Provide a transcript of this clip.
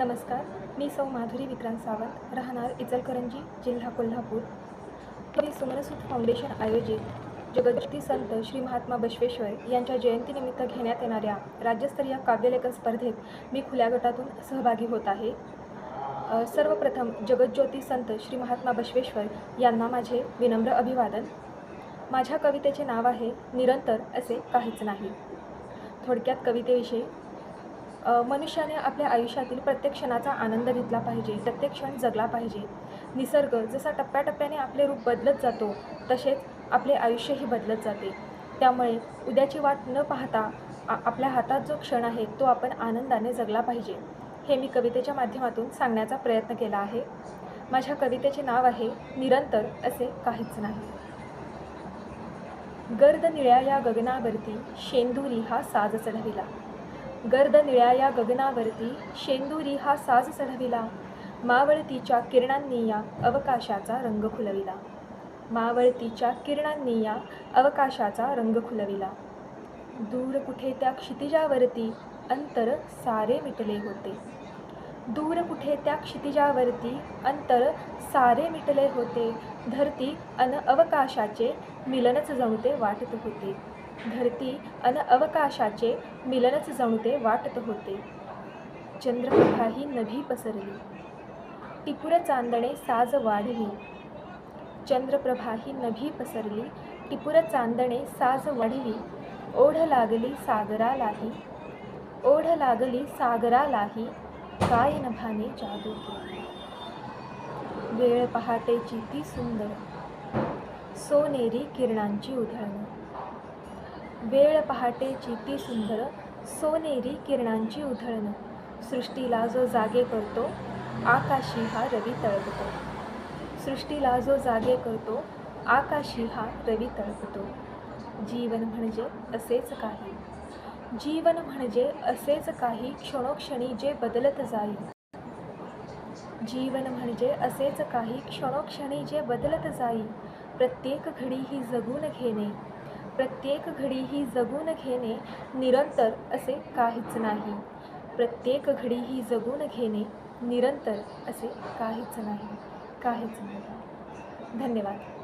नमस्कार मी सौ माधुरी विक्रांत सावंत राहणार इचलकरंजी जिल्हा कोल्हापूर. श्री सुमनसूत फाउंडेशन आयोजित जगज्योती संत श्री महात्मा बसवेश्वर यांच्या जयंतीनिमित्त घेण्यात येणाऱ्या राज्यस्तरीय काव्यलेखन स्पर्धेत मी खुल्या गटातून सहभागी होत आहे. सर्वप्रथम जगज्योती संत श्री महात्मा बसवेश्वर यांना माझे विनम्र अभिवादन. माझ्या कवितेचे नाव आहे निरंतर असे काहीच नाही. थोडक्यात कवितेविषयी मनुष्याने आपल्या आयुष्यातील प्रत्येक क्षणाचा आनंद घेतला पाहिजे प्रत्येक क्षण जगला पाहिजे. निसर्ग जसा टप्प्याटप्प्याने आपले रूप बदलत जातो तसेच आपले आयुष्यही बदलत जाते. त्यामुळे उद्याची वाट न पाहता आपल्या हातात जो क्षण आहे तो आपण आनंदाने जगला पाहिजे. हे मी कवितेच्या माध्यमातून सांगण्याचा प्रयत्न केला आहे. माझ्या कवितेचे नाव आहे निरंतर असे काहीच नाही. गर्द निळ्या या गगनावरती शेंदुरी हा साज चढविला. गर्द निळ्या या गगनावरती शेंदुरी हा साज चढविला. मावळतीच्या किरणांनी या अवकाशाचा रंग खुलविला. मावळतीच्या किरणांनी या अवकाशाचा रंग खुलविला. दूर कुठे त्या क्षितिजावरती अंतर सारे मिटले होते. दूर कुठे त्या क्षितिजावरती अंतर सारे मिटले होते. धरती अन अवकाशाचे मिलनच जणू वाटत होते. धरती अन अवकाशाचे मिलनच जणू वाटत होते. चंद्रप्रभा ही नभी पसरली. टिपुर चांदणे साज वाढली. चंद्रप्रभा ही नभी पसरली. टिपुर चांदणे साज वाढली. ओढ लागली सागरालाही. ओढ लागली सागरालाही. काय नभाने जादू केली. वेळ पहाटेची ती सुंदर. सोनेरी किरणांची उधळण. वेळ पहाटेची ती सुंदर सोनेरी किरणांची उधळण. सृष्टीला जो जागे करतो आकाशी हा रवी तळपतो. सृष्टीला जो जागे करतो आकाशी हा रवी तळपतो. जीवन म्हणजे असेच काही. जीवन म्हणजे असेच काही क्षणोक्षणी जे बदलत जाईल. जीवन म्हणजे असेच काही क्षणोक्षणी जे बदलत जाईल. प्रत्येक घडी ही जगून घेणे. प्रत्येक घडी ही जगून घेणे निरंतर असे काहीच नाही. प्रत्येक घडी ही जगून घेणे निरंतर असे काहीच नाही. काहीच नाही. धन्यवाद.